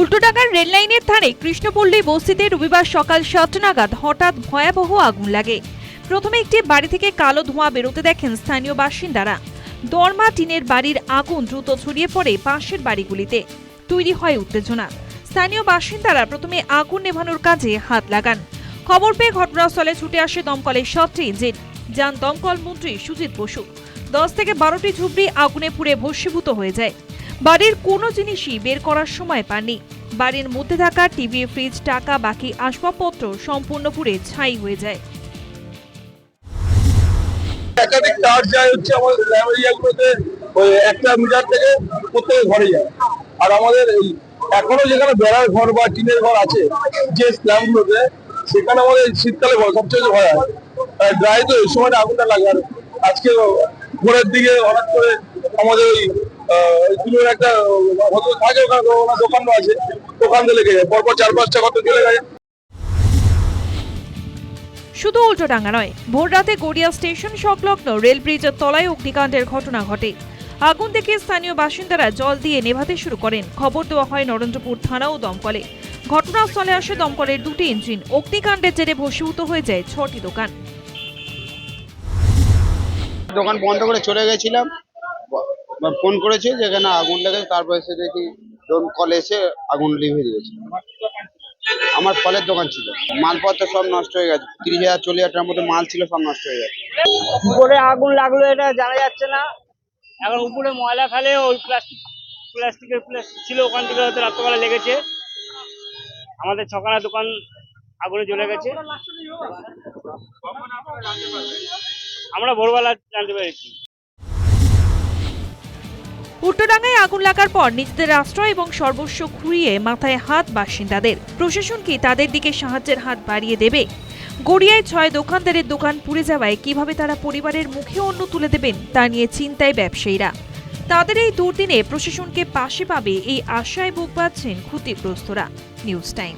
উল্টোডাঙ্গার রেললাইনের ধারে কৃষ্ণপল্লী বস্তিতে রবিবার সকাল সাতটা নাগাদ হঠাৎ ভয়াবহ আগুন লাগে। প্রথমে একটি বাড়ি থেকে কালো ধোঁয়া বেরোতে দেখেন স্থানীয় বাসিন্দারা। দরমা টিনের বাড়ির আগুন দ্রুত ছড়িয়ে পড়ে পাশের বাড়িগুলিতে। তৈরি হয় উত্তেজনা। স্থানীয় বাসিন্দারা প্রথমে আগুন নেভানোর কাজে হাত লাগান। খবর পেয়ে ঘটনাস্থলে ছুটে আসে দমকলের সাতটি ইঞ্জিন যান দমকল মন্ত্রী সুজিত বসু। দশ থেকে বারোটি ঝুপড়ি আগুনে পুড়ে ভস্মীভূত হয়ে যায়। বাড়ির কোনো জিনিসই বের করার সময় পাননি। বাড়ির মধ্যে থাকা টিভি, ফ্রিজ, টাকা, বাকি আসবাবপত্র সম্পূর্ণ পুড়ে ছাই হয়ে যায়। একাধিক তার যায় হচ্ছে আমাদের এরিয়াগুলোতে ওই একটা মিটার থেকে প্রত্যেক ঘরে যায়। আর আমাদের এই এখনও যেখানে বেড়ার ঘর বা টিনের ঘর আছে, যে স্ল্যাব গুলোতে সেখানে আমাদের শীতকালে সবচেয়ে ভয় হয়। ড্রাই তো এই সময় আগুনটা লাগে। আর আজকে ভোরের দিকে হঠাৎ করে আমাদের ওই তুলোর একটা থাকে ওখানে দোকানও আছে। দোকান লেগে যায়। পরপর চার পাঁচটা কত চলে যায়। শুধু উল্টোডাঙ্গা নয় ভোররাতে গড়িয়া স্টেশন সংলগ্ন রেল ব্রিজের তলায় অগ্নিকাণ্ডের ঘটনা ঘটে। আগুন থেকে স্থানীয় বাসিন্দারা জল দিয়ে নেভাতে শুরু করেন। খবর দেওয়া হয় নরেন্দ্রপুর থানা ও দমকলে। ঘটনাস্থলে আসে দমকলের দুটি ইঞ্জিন। অগ্নিকাণ্ডের জেরে ভস্মীভূত হয়ে যায় ছটি দোকান। দোকান বন্ধ করে চলে গেছিলাম। ফোন করেছে যেখানে আগুন লেগেছে, তারপর এসে দেখি দমকল এসে আগুন লিভে দিয়েছে। আমার ফলের দোকান ছিল। মালপত্র সব নষ্ট হয়ে গেছে। তিরিশ হাজার, চল্লিশ হাজার মতো মাল ছিল, সব নষ্ট হয়ে গেছে। উপরে আগুন লাগল এটা জানা যাচ্ছে না। এখন উপরে ময়লা ফেলে ওই প্লাস্টিক, প্লাস্টিকের প্লাস্টিক ছিল ওখান থেকে হয়তো রাত্রবেলা লেগেছে। আমাদের ছখানা দোকান আগুনে জ্বলে গেছে। আমরা ভোরবেলা জানতে পেরেছি। উল্টোডাঙ্গায় আগুন লাগার পর নিজেদের আশ্রয় এবং সর্বস্ব খুঁড়িয়ে মাথায় হাত বাসিন্দাদের। প্রশাসন কি তাদের দিকে সাহায্যের হাত বাড়িয়ে দেবে? গড়িয়ায় ছয় দোকানদারের দোকান পুড়ে যাওয়ায় কীভাবে তারা পরিবারের মুখে অন্য তুলে দেবেন, তা নিয়ে চিন্তায় ব্যবসায়ীরা। তাদের এই দুর্দিনে প্রশাসনকে পাশে পাবে এই আশায় বুক বাঁধছেন ক্ষতিগ্রস্তরা। News time.